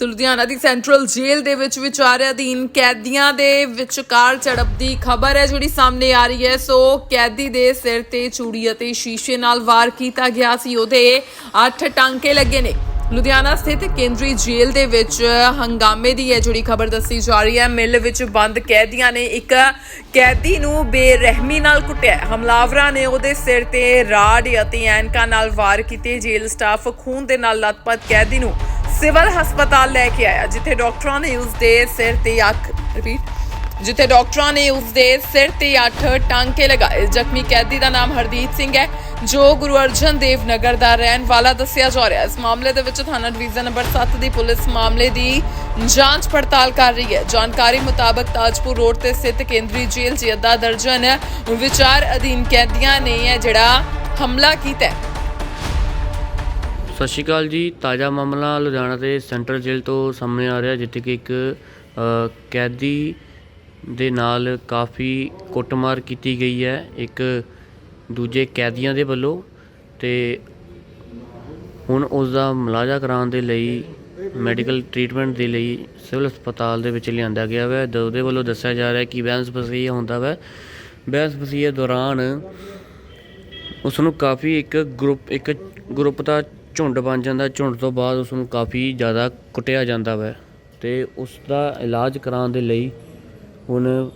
ਸੋ ਲੁਧਿਆਣਾ ਦੀ central ਜੇਲ੍ਹ ਦੇ ਵਿੱਚ ਵਿਚਾਰਿਆ ਅਧੀਨ ਕੈਦੀਆਂ ਦੇ ਵਿਚਕਾਰ ਝੜਪ ਦੀ ਖਬਰ ਹੈ ਜਿਹੜੀ ਸਾਹਮਣੇ ਆ ਰਹੀ ਹੈ। ਸੋ ਕੈਦੀ ਦੇ ਸਿਰ ਤੇ ਚੂੜੀ ਅਤੇ ਸ਼ੀਸ਼ੇ ਨਾਲ ਵਾਰ ਕੀਤਾ ਗਿਆ ਸੀ। ਉਹਦੇ 8 ਟਾਂਕੇ ਲੱਗੇ ਨੇ। ਲੁਧਿਆਣਾ ਸਥਿਤ ਕੇਂਦਰੀ ਜੇਲ੍ਹ ਦੇ ਵਿੱਚ ਹੰਗਾਮੇ ਦੀ ਹੈ ਜਿਹੜੀ ਖਬਰ ਦੱਸੀ ਜਾ ਰਹੀ ਹੈ। ਮਿਲ ਵਿੱਚ ਬੰਦ ਕੈਦੀਆਂ ਨੇ ਇੱਕ ਕੈਦੀ ਨੂੰ ਬੇਰਹਿਮੀ ਨਾਲ ਕੁੱਟਿਆ। ਹਮਲਾਵਰਾਂ ਨੇ ਉਹਦੇ ਸਿਰ ਤੇ ਰਾਡ ਅਤੇ ਐਨਕਾਂ ਨਾਲ ਵਾਰ ਕੀਤੇ। ਜੇਲ੍ਹ ਸਟਾਫ ਖੂਨ ਦੇ ਨਾਲ ਲਤਪਤ ਕੈਦੀ ਨੂੰ ਸਿਵਲ ਹਸਪਤਾਲ ਲੈ ਕੇ ਆਇਆ, ਜਿੱਥੇ ਡਾਕਟਰਾਂ ਨੇ ਉਸ ਦੇ ਸਿਰ ਤੇ ਅੱਖ ਰਿਪੀਟ ਜਿੱਥੇ ਡਾਕਟਰਾਂ ਨੇ ਉਸ ਦੇ ਸਿਰ ਤੇ 8 ਟਾਂਕੇ ਲਗਾਏ। ਜ਼ਖਮੀ ਕੈਦੀ ਦਾ ਨਾਮ ਹਰਦੀਪ ਸਿੰਘ ਹੈ, ਜੋ ਗੁਰੂ ਅਰਜਨ ਦੇਵ ਨਗਰ ਦਾ ਰਹਿਣ ਵਾਲਾ ਦੱਸਿਆ ਜਾ ਰਿਹਾ ਹੈ। ਇਸ ਮਾਮਲੇ ਦੇ ਵਿੱਚ ਥਾਣਾ ਡਿਵੀਜ਼ਨ ਨੰਬਰ 7 ਦੀ ਪੁਲਿਸ ਮਾਮਲੇ ਦੀ ਜਾਂਚ ਪੜਤਾਲ ਕਰ ਰਹੀ ਹੈ। ਜਾਣਕਾਰੀ ਮੁਤਾਬਕ ਤਾਜਪੁਰ ਰੋਡ ਤੇ ਸਥਿਤ ਕੇਂਦਰੀ ਜੇਲ੍ਹ 'ਚ ਅੱਧਾ ਦਰਜਨ ਵਿਚਾਰ ਅਧੀਨ ਕੈਦੀਆਂ ਨੇ ਜਿਹੜਾ ਹਮਲਾ ਕੀਤਾ ਹੈ। ਸਤਿ ਸ਼੍ਰੀ ਅਕਾਲ ਜੀ। ਤਾਜ਼ਾ ਮਾਮਲਾ ਲੁਧਿਆਣਾ ਦੇ ਸੈਂਟਰਲ ਜੇਲ੍ਹ ਤੋਂ ਸਾਹਮਣੇ ਆ ਰਿਹਾ, ਜਿੱਥੇ ਕਿ ਇੱਕ ਕੈਦੀ ਦੇ ਨਾਲ ਕਾਫੀ ਕੁੱਟਮਾਰ ਕੀਤੀ ਗਈ ਹੈ। ਇੱਕ ਦੂਜੇ ਕੈਦੀਆਂ ਦੇ ਵੱਲੋਂ ਤੇ ਹੁਣ ਉਸ ਦਾ ਮੁਲਾਜ਼ਾ ਕਰਾਉਣ ਦੇ ਲਈ, ਮੈਡੀਕਲ ਟ੍ਰੀਟਮੈਂਟ ਦੇ ਲਈ ਸਿਵਲ ਹਸਪਤਾਲ ਦੇ ਵਿੱਚ ਲਿਆਂਦਾ ਗਿਆ ਹੈ ਉਹਦੇ ਵੱਲੋਂ ਦੱਸਿਆ ਜਾ ਰਿਹਾ ਕਿ ਬਹਿਸ ਬਸੀਆ ਹੁੰਦਾ ਵਾ। ਬਹਿਸ ਬਸੀਏ ਦੌਰਾਨ ਉਸ ਨੂੰ ਕਾਫੀ ਇੱਕ ਗਰੁੱਪ ਇੱਕ ਗਰੁੱਪ ਦਾ ਝੁੰਡ ਬਣ ਜਾਂਦਾ, ਝੁੰਡ ਤੋਂ ਬਾਅਦ ਉਸ ਨੂੰ ਕਾਫੀ ਜ਼ਿਆਦਾ ਕੁੱਟਿਆ ਜਾਂਦਾ ਵੈ ਅਤੇ ਉਸ ਦਾ ਇਲਾਜ ਕਰਾਉਣ ਦੇ ਲਈ ਹੁਣ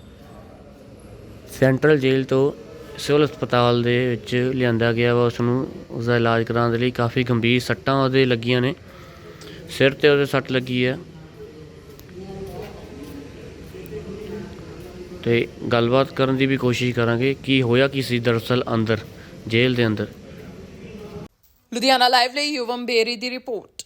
ਸੈਂਟਰਲ ਜੇਲ੍ਹ ਤੋਂ ਸਿਵਲ ਹਸਪਤਾਲ ਦੇ ਵਿੱਚ ਲਿਆਂਦਾ ਗਿਆ ਵਾ ਉਸ ਨੂੰ ਉਸ ਦਾ ਇਲਾਜ ਕਰਾਉਣ ਦੇ ਲਈ ਕਾਫੀ ਗੰਭੀਰ ਸੱਟਾਂ ਉਹਦੇ ਲੱਗੀਆਂ ਨੇ, ਸਿਰ ਤੇ ਉਹਦੇ ਸੱਟ ਲੱਗੀ ਹੈ। ਤੇ ਗੱਲਬਾਤ ਕਰਨ ਦੀ ਵੀ ਕੋਸ਼ਿਸ਼ ਕਰਾਂਗੇ ਕੀ ਹੋਇਆ ਕੀ ਸੀ ਦਰਅਸਲ ਅੰਦਰ, ਜੇਲ੍ਹ ਦੇ ਅੰਦਰ। ਲੁਧਿਆਣਾ ਲਾਈਵ ਲਈ ਯੁਵਮ ਬੇਰੀ ਦੀ ਰਿਪੋਰਟ।